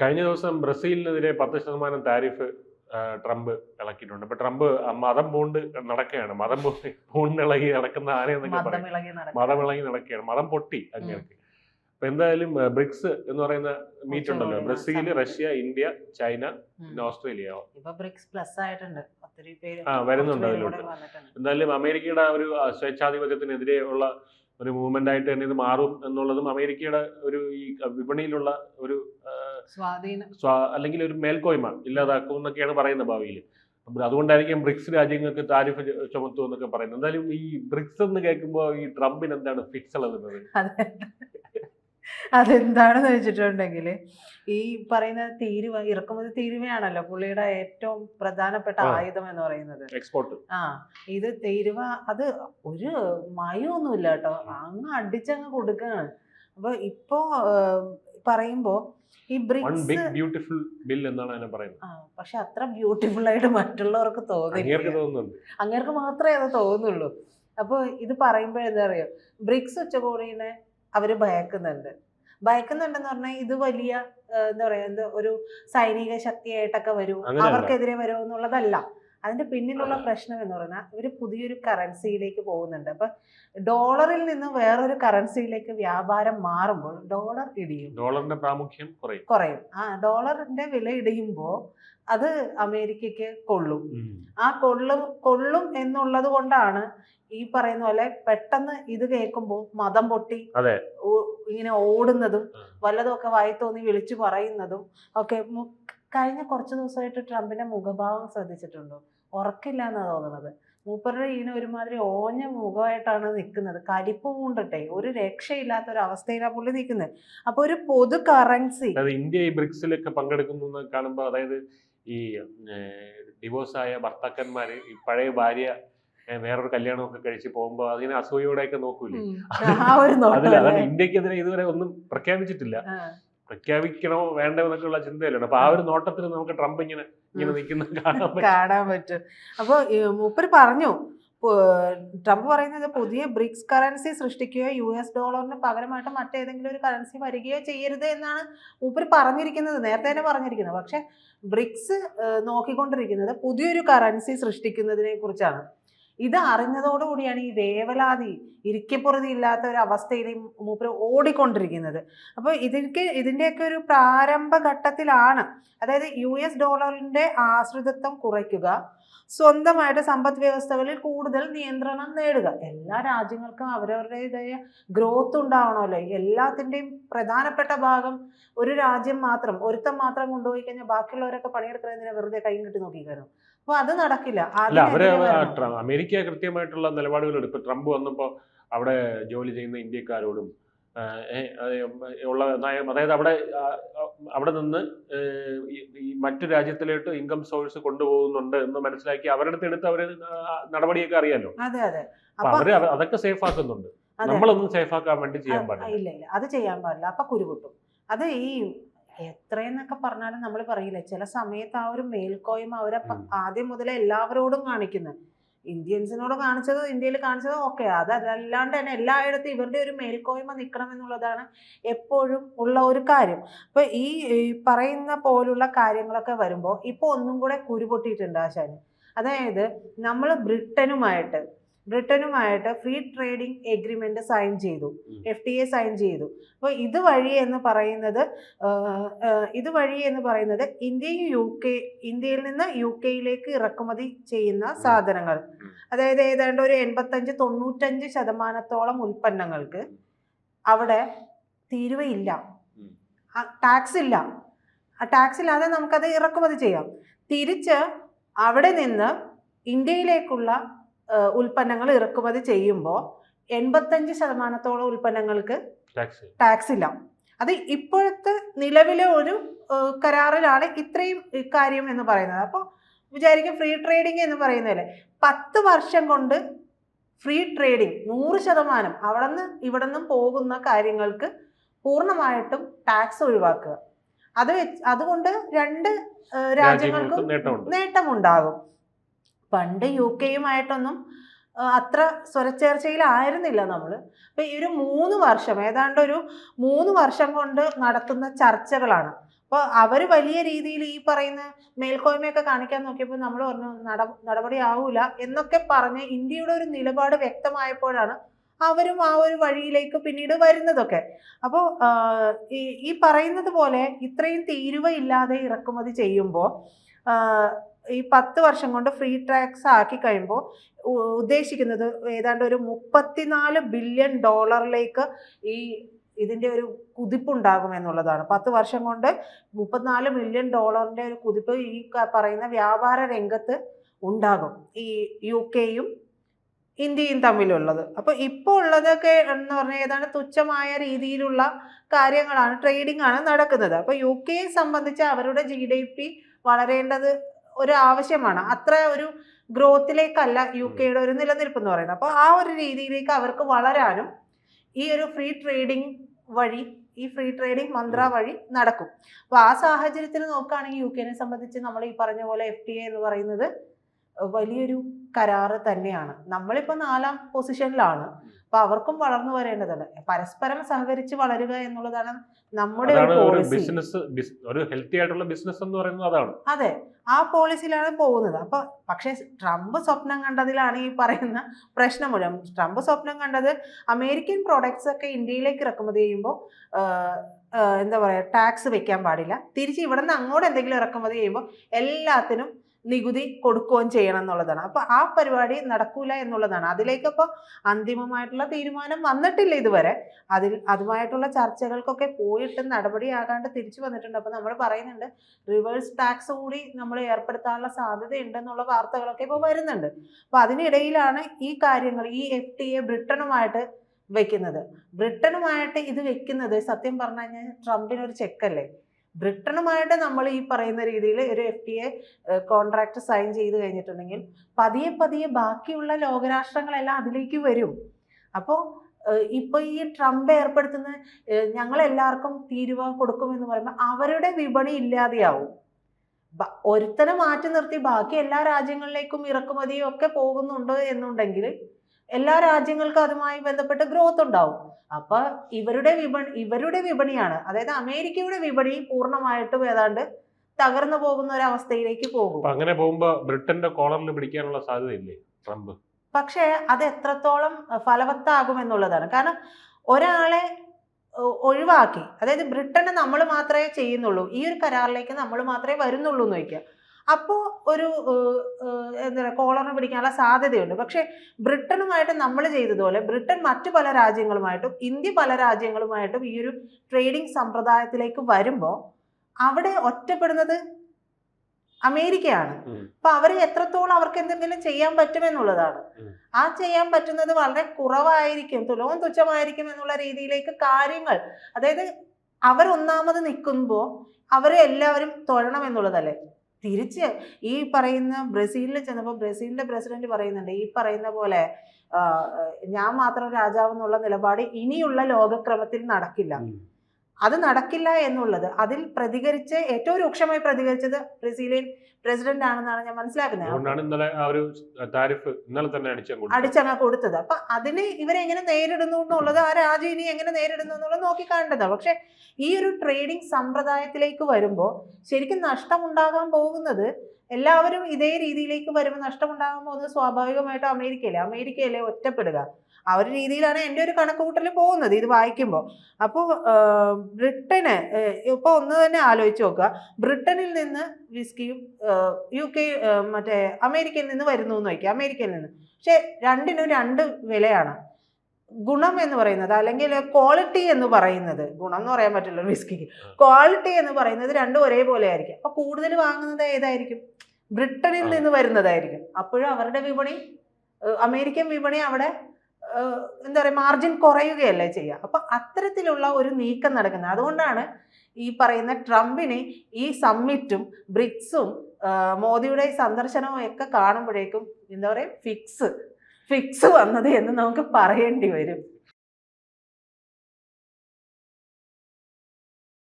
കഴിഞ്ഞ ദിവസം ബ്രസീലിനെതിരെ പത്ത് ശതമാനം താരിഫ് ട്രംപ് ഇളക്കിയിട്ടുണ്ട്. അപ്പൊ ട്രംപ് മതം പൂണ്ട് നടക്കുകയാണ്. മതം പൂണ്ടിളകി നടക്കുന്ന ആനയെന്നൊക്കെ പറയും. മതം ഇളകി നടക്കുകയാണ്. മതം പൊട്ടി അങ്ങനെയൊക്കെ അപ്പൊ എന്തായാലും ബ്രിക്സ് എന്ന് പറയുന്ന മീറ്റ് ഉണ്ടല്ലോ. Brazil Russia India China. പിന്നെ ഓസ്ട്രേലിയ. ആ വരുന്നുണ്ട് അതിലോട്ട്. എന്തായാലും അമേരിക്കയുടെ ഒരു സ്വേച്ഛാധിപത്യത്തിനെതിരെയുള്ള സ്വേച്ഛാധിപത്യത്തിനെതിരെ ഉള്ള ഒരു മൂവ്മെന്റ് ആയിട്ട് തന്നെ ഇത് മാറും എന്നുള്ളതും അമേരിക്കയുടെ ഒരു ഈ വിപണിയിലുള്ള ഒരു അല്ലെങ്കിൽ ഒരു മേൽക്കോയ്മ ഇല്ലാതാക്കും എന്നൊക്കെയാണ് പറയുന്നത് ഭാവിയിൽ. അതുകൊണ്ടായിരിക്കും ബ്രിക്സ് രാജ്യങ്ങൾക്ക് താരിഫ് ചുമത്തു എന്നൊക്കെ പറയുന്നത്. എന്തായാലും ഈ ബ്രിക്സ് എന്ന് കേൾക്കുമ്പോൾ ഈ ട്രംപിന് എന്താണ് ഫിക്സ് അത്. അതെന്താണെന്ന് വെച്ചിട്ടുണ്ടെങ്കിൽ ഈ പറയുന്ന തീരുവ ഇറക്കുമതി തീരുവയാണല്ലോ പുള്ളിയുടെ ഏറ്റവും പ്രധാനപ്പെട്ട ആയുധം എന്ന് പറയുന്നത്. എക്സ്പോർട്ട് ആ ഇത് തീരുവ അത് ഒരു മയമൊന്നുമില്ല കേട്ടോ. അങ്ങ് അടിച്ചങ്ങ് കൊടുക്കുകയാണ് അപ്പൊ ഇപ്പോ ഏഹ്, പറയുമ്പോ ഈ ബ്രിക്സ് ബ്യൂട്ടിഫുൾ ബിൽ എന്നാണ് അതിനെ പറയുന്നത്. പക്ഷെ അത്ര ബ്യൂട്ടിഫുൾ ആയിട്ട് മറ്റുള്ളവർക്ക് തോന്നുന്നുണ്ട്. അങ്ങേർക്ക് മാത്രമേ അത് തോന്നുള്ളൂ. അപ്പോൾ ഇത് പറയുമ്പോൾ എന്താ പറയുക ബ്രിക്സ് ഉച്ചകോടിനെ അവർ ഭയക്കുന്നുണ്ട്. ഭയക്കുന്നുണ്ടെന്ന് പറഞ്ഞാൽ ഇത് വലിയ എന്താ പറയാ എന്താ ഒരു സൈനിക ശക്തിയായിട്ടൊക്കെ വരും. അവർക്കെതിരെ വരുമോ എന്നുള്ളതല്ല അതിന്റെ പിന്നിലുള്ള പ്രശ്നം എന്ന് പറഞ്ഞാൽ ഇവർ പുതിയൊരു കറൻസിയിലേക്ക് പോകുന്നുണ്ട്. അപ്പൊ ഡോളറിൽ നിന്ന് വേറൊരു കറൻസിയിലേക്ക് വ്യാപാരം മാറുമ്പോൾ ഡോളർ ഇടിയും. ഡോളറിന്റെ പ്രാമുഖ്യം കുറയും. കുറയും. ആ ഡോളറിന്റെ വില ഇടിയുമ്പോൾ അത് അമേരിക്കയ്ക്ക് കൊള്ളും. ആ കൊള്ളും കൊള്ളും എന്നുള്ളത് കൊണ്ടാണ് ഈ പറയുന്ന പോലെ പെട്ടെന്ന് ഇത് കേൾക്കുമ്പോൾ മതം പൊട്ടി. ഇങ്ങനെ ഓടുന്നതും വല്ലതും ഒക്കെ വായി തോന്നി വിളിച്ചു പറയുന്നതും ഒക്കെ കഴിഞ്ഞ കുറച്ച് ദിവസമായിട്ട് ട്രംപിന്റെ മുഖഭാവം ശ്രദ്ധിച്ചിട്ടുണ്ടോ? ഉറക്കില്ല എന്നാ തോന്നുന്നത്. മൂപ്പരുടെ ഇങ്ങനെ ഒരുമാതിരി ഓഞ്ഞ മുഖമായിട്ടാണ് നിൽക്കുന്നത്. കലിപ്പ് പൂണ്ടിട്ടെ ഒരു രക്ഷയില്ലാത്ത ഒരു അവസ്ഥയിലാണ് പുള്ളി നിൽക്കുന്നത്. അപ്പൊ ഒരു പൊതു കറൻസി ഇന്ത്യ ഈ ബ്രിക്സിലൊക്കെ പങ്കെടുക്കുന്നു കാണുമ്പോൾ അതായത് ഈ ഡിവോഴ്സ് ആയ ഭർത്താക്കന്മാര് ഈ പഴയ ഭാര്യ വേറൊരു കല്യാണമൊക്കെ കഴിച്ച് പോകുമ്പോൾ അതിനെ അസൂയോടെയൊക്കെ നോക്കൂലേ? അതിൽ അതാണ് ഇന്ത്യക്കെതിരെ ഇതുവരെ ഒന്നും പ്രഖ്യാപിച്ചിട്ടില്ല. പ്രഖ്യാപിക്കണോ വേണ്ടോ എന്നൊക്കെയുള്ള ചിന്തയല്ലോ അപ്പൊ ആ ഒരു നോട്ടത്തിൽ നമുക്ക് ട്രംപ് ഇങ്ങനെ ഇങ്ങനെ നിൽക്കുന്ന കാണാൻ പറ്റും. കാണാൻ പറ്റും. അപ്പൊ മൂപ്പര് പറഞ്ഞു ട്രംപ് പറയുന്നത് പുതിയ ബ്രിക്സ് കറൻസി സൃഷ്ടിക്കുകയോ യു എസ് ഡോളറിന് പകരമായിട്ട് മറ്റേതെങ്കിലും ഒരു കറൻസി വരികയോ ചെയ്യരുത് എന്നാണ് മൂപ്പര് പറഞ്ഞിരിക്കുന്നത്. നേരത്തെ തന്നെ പറഞ്ഞിരിക്കുന്നത്. പക്ഷെ ബ്രിക്സ് നോക്കിക്കൊണ്ടിരിക്കുന്നത് പുതിയൊരു കറൻസി സൃഷ്ടിക്കുന്നതിനെ കുറിച്ചാണ്. ഇത് അറിഞ്ഞതോടുകൂടിയാണ് ഈ വേവലാതി ഇരിക്കപ്പുറതി ഇല്ലാത്ത ഒരു അവസ്ഥയിൽ മൂപ്പര് ഓടിക്കൊണ്ടിരിക്കുന്നത്. അപ്പോൾ ഇതിന്റെ ഇതിന്റെയൊക്കെ ഒരു പ്രാരംഭ ഘട്ടത്തിലാണ് അതായത് യു എസ് ഡോളറിന്റെ ആശ്രിതത്വം കുറയ്ക്കുക സ്വന്തമായിട്ട് സമ്പദ് വ്യവസ്ഥകളിൽ കൂടുതൽ നിയന്ത്രണം നേടുക. എല്ലാ രാജ്യങ്ങൾക്കും അവരവരുടേതായ ഗ്രോത്ത് ഉണ്ടാവണമല്ലോ. എല്ലാത്തിന്റെയും പ്രധാനപ്പെട്ട ഭാഗം ഒരു രാജ്യം മാത്രം ഒരുത്തം മാത്രം കൊണ്ടുപോയി കഴിഞ്ഞാൽ ബാക്കിയുള്ളവരൊക്കെ പണിയെടുക്കുന്നതിനെ വെറുതെ കൈ കിട്ടി നോക്കിക്കാനും അപ്പൊ അത് നടക്കില്ല. അവർ അമേരിക്ക കൃത്യമായിട്ടുള്ള നിലപാടുകൾ ട്രംപ് വന്നപ്പോ അവിടെ ജോലി ചെയ്യുന്ന ഇന്ത്യക്കാരോടും ഉള്ള നയം അതായത് അവിടെ അവിടെ നിന്ന് ഈ- മറ്റു രാജ്യത്തിലോട്ട് ഇൻകം സോഴ്സ് കൊണ്ടുപോകുന്നുണ്ട് എന്ന് മനസ്സിലാക്കി അവരുടെ അടുത്ത് എടുത്ത് അവർ നടപടിയൊക്കെ അറിയാലോ? അവർ അതൊക്കെ സേഫ് ആക്കുന്നുണ്ട്. നമ്മളൊന്നും സേഫ് ആക്കാൻ വേണ്ടി ചെയ്യാൻ പാടില്ല. ഇല്ല ഇല്ല. അത് ചെയ്യാൻ പാടില്ല. അപ്പൊ കുരുപൊട്ടും അത് ഈ എത്രയെന്നൊക്കെ പറഞ്ഞാലും നമ്മൾ പറയില്ല ചില സമയത്ത് ആ ഒരു മേൽക്കോയ്മ അവരെ ആദ്യം മുതലേ എല്ലാവരോടും കാണിക്കുന്നത് ഇന്ത്യൻസിനോട് കാണിച്ചത് ഇന്ത്യയിൽ കാണിച്ചത് ഓക്കെ അതല്ലാണ്ട് തന്നെ എല്ലായിടത്തും ഇവരുടെ ഒരു മേൽക്കോയ്മ നിൽക്കണം എന്നുള്ളതാണ് എപ്പോഴും ഉള്ള ഒരു കാര്യം. അപ്പൊ ഈ ഈ പറയുന്ന പോലുള്ള കാര്യങ്ങളൊക്കെ വരുമ്പോൾ ഇപ്പൊ ഒന്നും കൂടെ കുരുപൊട്ടിയിട്ടുണ്ട് ആശാന്. അതായത് നമ്മൾ ബ്രിട്ടനുമായിട്ട് ബ്രിട്ടനുമായിട്ട് ഫ്രീ ട്രേഡിംഗ് എഗ്രിമെന്റ് സൈൻ ചെയ്തു. എഫ് ടി എ സൈൻ ചെയ്തു. അപ്പോൾ ഇതുവഴി എന്ന് പറയുന്നത് ഇത് വഴി ഇതുവഴി എന്ന് പറയുന്നത് ഇന്ത്യയും യു കെ ഇന്ത്യയിൽ നിന്ന് യു കെയിലേക്ക് ഇറക്കുമതി ചെയ്യുന്ന സാധനങ്ങൾ. അതായത് ഏതാണ്ട് ഒരു എൺപത്തഞ്ച് തൊണ്ണൂറ്റഞ്ച് ശതമാനത്തോളം ഉൽപ്പന്നങ്ങൾക്ക് അവിടെ തീരുവയില്ല. ടാക്സ് ഇല്ല. ആ ടാക്സ് ഇല്ലാതെ നമുക്കത് ഇറക്കുമതി ചെയ്യാം. തിരിച്ച് അവിടെ നിന്ന് ഇന്ത്യയിലേക്കുള്ള ഉൽപ്പന്നങ്ങൾ ഇറക്കുമതി ചെയ്യുമ്പോൾ എൺപത്തഞ്ച് ശതമാനത്തോളം ഉൽപ്പന്നങ്ങൾക്ക് ടാക്സ് ഇല്ല. അത് ഇപ്പോഴത്തെ നിലവിലെ ഒരു കരാറിലാണ് ഇത്രയും കാര്യം എന്ന് പറയുന്നത്. അപ്പോൾ വിചാരിക്കും ഫ്രീ ട്രേഡിംഗ് എന്ന് പറയുന്നതല്ലേ. പത്ത് വർഷം കൊണ്ട് ഫ്രീ ട്രേഡിംഗ് നൂറ് ശതമാനം അവിടെ നിന്ന് ഇവിടെ നിന്നും പോകുന്ന കാര്യങ്ങൾക്ക് പൂർണമായിട്ടും ടാക്സ് ഒഴിവാക്കുക. അത് വെച്ച് അതുകൊണ്ട് രണ്ട് രാജ്യങ്ങൾക്കും നേട്ടമുണ്ട്. നേട്ടമുണ്ടാകും. പണ്ട് യു കെയുമായിട്ടൊന്നും അത്ര സ്വരച്ചേർച്ചയിലായിരുന്നില്ല നമ്മൾ അപ്പം ഈ ഒരു മൂന്ന് വർഷം ഏതാണ്ട് ഒരു മൂന്ന് വർഷം കൊണ്ട് നടത്തുന്ന ചർച്ചകളാണ്. അപ്പോൾ അവർ വലിയ രീതിയിൽ ഈ പറയുന്ന മേൽക്കോയ്മയൊക്കെ കാണിക്കാൻ നോക്കിയപ്പോൾ നമ്മൾ പറഞ്ഞു നട നടപടി ആവൂല എന്നൊക്കെ പറഞ്ഞ് ഇന്ത്യയുടെ ഒരു നിലപാട് വ്യക്തമായപ്പോഴാണ് അവരും ആ ഒരു വഴിയിലേക്ക് പിന്നീട് വരുന്നതൊക്കെ. അപ്പോൾ ഈ പറയുന്നത് പോലെ ഇത്രയും തീരുവയില്ലാതെ ഇറക്കുമതി ചെയ്യുമ്പോൾ ഈ പത്ത് വർഷം കൊണ്ട് ഫ്രീ ടാക്സ് ആക്കി കഴിയുമ്പോൾ ഉദ്ദേശിക്കുന്നത് ഏതാണ്ട് ഒരു മുപ്പത്തിനാല് ബില്യൺ ഡോളറിലേക്ക് ഈ ഇതിന്റെ ഒരു കുതിപ്പുണ്ടാകും എന്നുള്ളതാണ്. പത്ത് വർഷം കൊണ്ട് മുപ്പത്തിനാല് മില്യൺ ഡോളറിന്റെ ഒരു കുതിപ്പ് ഈ പറയുന്ന വ്യാപാര രംഗത്ത് ഉണ്ടാകും. ഈ യു കെയും ഇന്ത്യയും തമ്മിലുള്ളത്. അപ്പോൾ ഇപ്പോൾ ഉള്ളതൊക്കെ എന്ന് പറഞ്ഞാൽ ഏതാണ്ട് തുച്ഛമായ രീതിയിലുള്ള കാര്യങ്ങളാണ് ട്രേഡിംഗ് ആണ് നടക്കുന്നത്. അപ്പോൾ യു കെയെ സംബന്ധിച്ച് അവരുടെ ജി ഡി പി വളരേണ്ടത് ഒരു ആവശ്യമാണ് അത്ര ഒരു ഗ്രോത്തിലേക്കല്ല യു കെയുടെ ഒരു നിലനിൽപ്പ് എന്ന് പറയുന്നത്. അപ്പോൾ ആ ഒരു രീതിയിലേക്ക് അവർക്ക് വളരാനും ഈ ഒരു ഫ്രീ ട്രേഡിംഗ് വഴി ഈ ഫ്രീ ട്രേഡിംഗ് മന്ത്ര വഴി നടക്കും. അപ്പോൾ ആ സാഹചര്യത്തിൽ നോക്കുകയാണെങ്കിൽ യു കെനെ സംബന്ധിച്ച് നമ്മൾ ഈ പറഞ്ഞ പോലെ എഫ് ടി എ എന്ന് പറയുന്നത് വലിയൊരു കരാറ് തന്നെയാണ്. നമ്മളിപ്പോൾ നാലാം പൊസിഷനിലാണ് അപ്പൊ അവർക്കും വളർന്നു വരേണ്ടതുണ്ട് പരസ്പരം സഹകരിച്ച് വളരുക എന്നുള്ളതാണ് നമ്മുടെ ഒരു ബിസിനസ് ഒരു ഹെൽത്തി ആയിട്ടുള്ള ബിസിനസ് എന്ന് പറയുന്നത് അതാണ്. അതെ. ആ പോളിസിയിലാണ് പോകുന്നത്. അപ്പൊ പക്ഷേ ട്രംപ് സ്വപ്നം കണ്ടതിലാണ് ഈ പറയുന്ന പ്രശ്നം മുഴുവൻ. ട്രംപ് സ്വപ്നം കണ്ടത് അമേരിക്കൻ പ്രോഡക്ട്സ് ഒക്കെ ഇന്ത്യയിലേക്ക് ഇറക്കുമതി ചെയ്യുമ്പോൾ എന്താ പറയുക ടാക്സ് വെക്കാൻ പാടില്ല. തിരിച്ച് ഇവിടെ നിന്ന് അങ്ങോട്ട് എന്തെങ്കിലും ഇറക്കുമതി ചെയ്യുമ്പോൾ എല്ലാത്തിനും നികുതി കൊടുക്കുകയും ചെയ്യണം എന്നുള്ളതാണ്. അപ്പൊ ആ പരിപാടി നടക്കൂല എന്നുള്ളതാണ്. അതിലേക്കപ്പോൾ അന്തിമമായിട്ടുള്ള തീരുമാനം വന്നിട്ടില്ല ഇതുവരെ. അതിൽ അതുമായിട്ടുള്ള ചർച്ചകൾക്കൊക്കെ പോയിട്ട് നടപടിയാകാണ്ട് തിരിച്ചു വന്നിട്ടുണ്ട്. അപ്പൊ നമ്മൾ പറയുന്നുണ്ട് റിവേഴ്സ് ടാക്സ് കൂടി നമ്മൾ ഏർപ്പെടുത്താനുള്ള സാധ്യത ഉണ്ടെന്നുള്ള വാർത്തകളൊക്കെ ഇപ്പോൾ വരുന്നുണ്ട്. അപ്പോൾ അതിനിടയിലാണ് ഈ കാര്യങ്ങൾ ഈ എഫ് ടി എ ബ്രിട്ടനുമായിട്ട് വെക്കുന്നത്. ബ്രിട്ടനുമായിട്ട് ഇത് വെക്കുന്നത് സത്യം പറഞ്ഞു കഴിഞ്ഞാൽ ട്രംപിനൊരു ചെക്കല്ലേ? ബ്രിട്ടനുമായിട്ട് നമ്മൾ ഈ പറയുന്ന രീതിയിൽ ഒരു F T A contract sign ചെയ്ത് കഴിഞ്ഞിട്ടുണ്ടെങ്കിൽ പതിയെ പതിയെ ബാക്കിയുള്ള ലോകരാഷ്ട്രങ്ങളെല്ലാം അതിലേക്ക് വരും. അപ്പോൾ ഇപ്പോൾ ഈ ട്രംപ് ഏർപ്പെടുത്തുന്ന ഞങ്ങളെല്ലാവർക്കും തീരുവ കൊടുക്കുമെന്ന് പറയുമ്പോൾ അവരുടെ വിപണി ഇല്ലാതെയാവും. ഒരുത്തനെ മാറ്റി നിർത്തി ബാക്കി എല്ലാ രാജ്യങ്ങളിലേക്കും ഇറക്കുമതിയും ഒക്കെ പോകുന്നുണ്ട് എന്നുണ്ടെങ്കിൽ എല്ലാ രാജ്യങ്ങൾക്കും അതുമായി ബന്ധപ്പെട്ട് ഗ്രോത്ത് ഉണ്ടാവും. അപ്പൊ ഇവരുടെ വിപണി ഇവരുടെ വിപണിയാണ്. അതായത് അമേരിക്കയുടെ വിപണി പൂർണമായിട്ടും ഏതാണ്ട് തകർന്നു പോകുന്ന ഒരു അവസ്ഥയിലേക്ക് പോകും. അങ്ങനെ പോകുമ്പോ ബ്രിട്ടന്റെ കോളറിൽ പിടിക്കാനുള്ള സാധ്യതയില്ലേ ട്രംപ്? പക്ഷേ അത് എത്രത്തോളം ഫലവത്താകും എന്നുള്ളതാണ്. കാരണം ഒരാളെ ഒഴിവാക്കി അതായത് ബ്രിട്ടന് നമ്മൾ മാത്രമേ ചെയ്യുന്നുള്ളൂ. ഈ ഒരു കരാറിലേക്ക് നമ്മൾ മാത്രമേ വരുന്നുള്ളൂ എന്ന് വയ്ക്കുക. അപ്പോൾ ഒരു എന്താ പറയുക കോളറിന് പിടിക്കാനുള്ള സാധ്യതയുണ്ട്. പക്ഷേ ബ്രിട്ടനുമായിട്ട് നമ്മൾ ചെയ്തതുപോലെ ബ്രിട്ടൻ മറ്റു പല രാജ്യങ്ങളുമായിട്ടും ഇന്ത്യ പല രാജ്യങ്ങളുമായിട്ടും ഈ ഒരു ട്രേഡിംഗ് സമ്പ്രദായത്തിലേക്ക് വരുമ്പോൾ അവിടെ ഒറ്റപ്പെടുന്നത് അമേരിക്കയാണ്. അപ്പൊ അവർ എത്രത്തോളം അവർക്ക് എന്തെങ്കിലും ചെയ്യാൻ പറ്റുമെന്നുള്ളതാണ്. ആ ചെയ്യാൻ പറ്റുന്നത് വളരെ കുറവായിരിക്കും തുലവും തുച്ഛമായിരിക്കും എന്നുള്ള രീതിയിലേക്ക് കാര്യങ്ങൾ അതായത് അവരൊന്നാമത് നിൽക്കുമ്പോൾ അവരെ എല്ലാവരും തൊഴണം എന്നുള്ളതല്ലേ? തിരിച്ച് ഈ പറയുന്ന ബ്രസീലിൽ ചെന്നപ്പോൾ ബ്രസീലിന്റെ പ്രസിഡന്റ് പറയുന്നുണ്ട് ഈ പറയുന്ന പോലെ ഞാൻ മാത്രം രാജാവ് എന്നുള്ള നിലപാട് ഇനിയുള്ള ലോകക്രമത്തിൽ നടക്കില്ല. അത് നടക്കില്ല എന്നുള്ളത് അതിൽ പ്രതികരിച്ച് ഏറ്റവും രൂക്ഷമായി പ്രതികരിച്ചത് ബ്രസീലിയൻ പ്രസിഡന്റ് ആണെന്നാണ് ഞാൻ മനസ്സിലാക്കുന്നത്. ഇന്നലെ ആ ഒരു താരിഫ് ഇന്നലെ തന്നെ അടിച്ചു അടിച്ചങ്ങ് കൊടുത്തത്. അപ്പൊ അതിനെ ഇവരെങ്ങനെ നേരിടുന്നു എന്നുള്ളത് ആ രാജ്യം ഇനി എങ്ങനെ നേരിടുന്നു എന്നുള്ളത് നോക്കി കാണേണ്ടതാണ് പക്ഷെ ഈ ഒരു ട്രേഡിംഗ് സമ്പ്രദായത്തിലേക്ക് വരുമ്പോൾ ശരിക്കും നഷ്ടമുണ്ടാകാൻ പോകുന്നത് എല്ലാവരും ഇതേ രീതിയിലേക്ക് വരുമ്പോൾ നഷ്ടമുണ്ടാകാൻ പോകുന്നത് സ്വാഭാവികമായിട്ടും അമേരിക്കയിലെ അമേരിക്കയിലെ ഒറ്റപ്പെടുക? ആ ഒരു രീതിയിലാണ് എന്റെ ഒരു കണക്കുകൂട്ടൽ പോകുന്നത് ഇത് വായിക്കുമ്പോൾ. അപ്പോൾ ബ്രിട്ടന് ഇപ്പോൾ ഒന്ന് തന്നെ ആലോചിച്ച് നോക്കുക. ബ്രിട്ടനിൽ നിന്ന് വിസ്കിയും യു കെ മറ്റേ അമേരിക്കയിൽ നിന്ന് വരുന്നു എന്ന് വയ്ക്കുക. അമേരിക്കയിൽ നിന്ന്. പക്ഷേ രണ്ടിനും രണ്ട് വിലയാണ്. ഗുണം എന്ന് പറയുന്നത് അല്ലെങ്കിൽ ക്വാളിറ്റി എന്ന് പറയുന്നത്. ഗുണം എന്ന് പറയാൻ പറ്റില്ല വിസ്കിക്ക് ക്വാളിറ്റി എന്ന് പറയുന്നത് രണ്ടും ഒരേപോലെ ആയിരിക്കും. അപ്പൊ കൂടുതൽ വാങ്ങുന്നത് ഏതായിരിക്കും? ബ്രിട്ടനിൽ നിന്ന് വരുന്നതായിരിക്കും. അപ്പോഴും അവരുടെ വിപണി അമേരിക്കൻ വിപണി അവിടെ എന്താ പറയുക മാർജിൻ കുറയുകയല്ലേ ചെയ്യുക. അപ്പൊ അത്തരത്തിലുള്ള ഒരു നീക്കം നടക്കുന്നത്. അതുകൊണ്ടാണ് ഈ പറയുന്ന ട്രംപിന് ഈ സമ്മിറ്റും ബ്രിക്സും മോദിയുടെ സന്ദർശനവും ഒക്കെ കാണുമ്പോഴേക്കും എന്താ പറയുക ഫിക്സ് ഫിക്സ് വന്നത് എന്ന് നമുക്ക് പറയേണ്ടി വരും.